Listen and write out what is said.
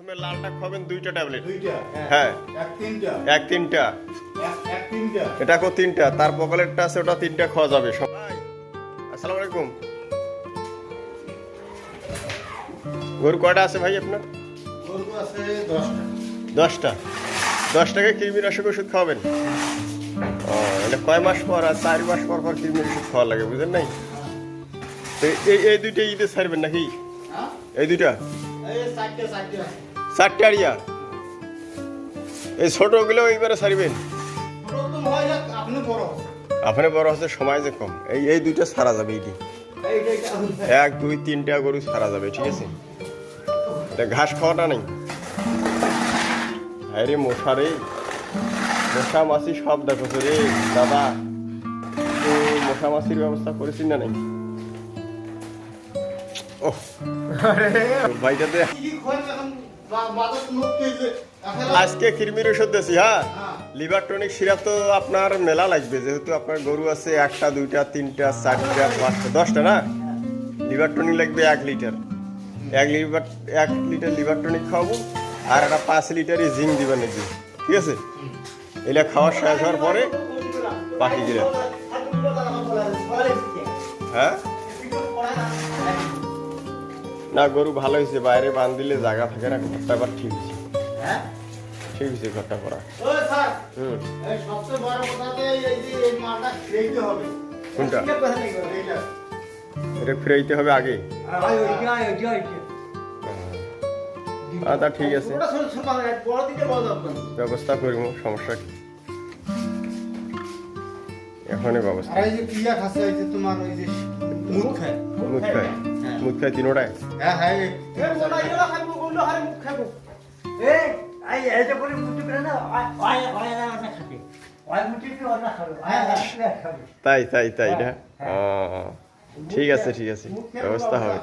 প্রথমে লালটা খাবেন দুইটা ট্যাবলেট। হ্যাঁ। এক তিনটা? এটা কো তিনটা? তার পকেলেরটা আছে ওটা তিনটা খাওয়া যাবে। সবাই আসসালামু আলাইকুম। গরু কয়টা আছে ভাই আপনার? গরু আছে দশটা। দশটা। দশ টাকায় কৃমিনাশক ওষুধ খাওয়াবেন? ও এটা কয় মাস পর আর চার মাস পর পর কৃমির ওষুধ খাওয়া লাগে বুঝলেন নাই? তো এই এই দুইটা ঈদে ছাড়বেন নাকি? হ্যাঁ? এই দুইটা? এই চারটে চারটে চারটে আড়িয়া। এই ছোটগুলো এইবারে ছাড়বেন প্রথম আপনি বড়। হন। আপনি বড় হচ্ছে সময় যে কম। এই এই দুইটা ছাড়া যাবে এইটি। এক দুই তিনটা গরু ছাড়া যাবে ঠিক আছে? এটা ঘাস খাওয়াটা নেই? হ্যাঁ রে মশা রে। মশা মাছি সব দেখো রে দাদা। তো মশা মাছির ব্যবস্থা করেছি না নাই? আজকে কৃমির ওষুধ দিয়েছি হ্যাঁ? হ্যাঁ। লিভার টনিক সিরাপ তো আপনার মেলা লাগবে যেহেতু আপনার গরু আছে একটা দুইটা তিনটা চারটা পাঁচটা দশটা না? লিভার টনিক লাগবে এক লিটার। এক লিভার এক লিটার লিভার টনিক খাওয়াবো আর একটা পাঁচ লিটারই জিঙ্ক দিবেন নাকি ঠিক আছে? এটা খাওয়া শেষ হওয়ার পরে বাকি গিরা। হ্যাঁ? না গরু ভালো হয়েছে বাইরে বাঁধ দিলে জায়গা থাকে না ঘরটা আবার ঠিক হয়েছে। হ্যাঁ? ঠিক হয়েছে ঘরটা করা। কোনটা? এটা ফিরাইতে হবে আগে। আচ্ছা ঠিক আছে। ব্যবস্থা করব সমস্যা কি? এখনই ব্যবস্থা। তোমার ওই যে মুখ খায়। মুখ খায়। মুখ খাই তিনোটায় হ্যাঁ হ্যাঁ। তাই তাই তাই না ও, ঠিক আছে ঠিক আছে ব্যবস্থা হবে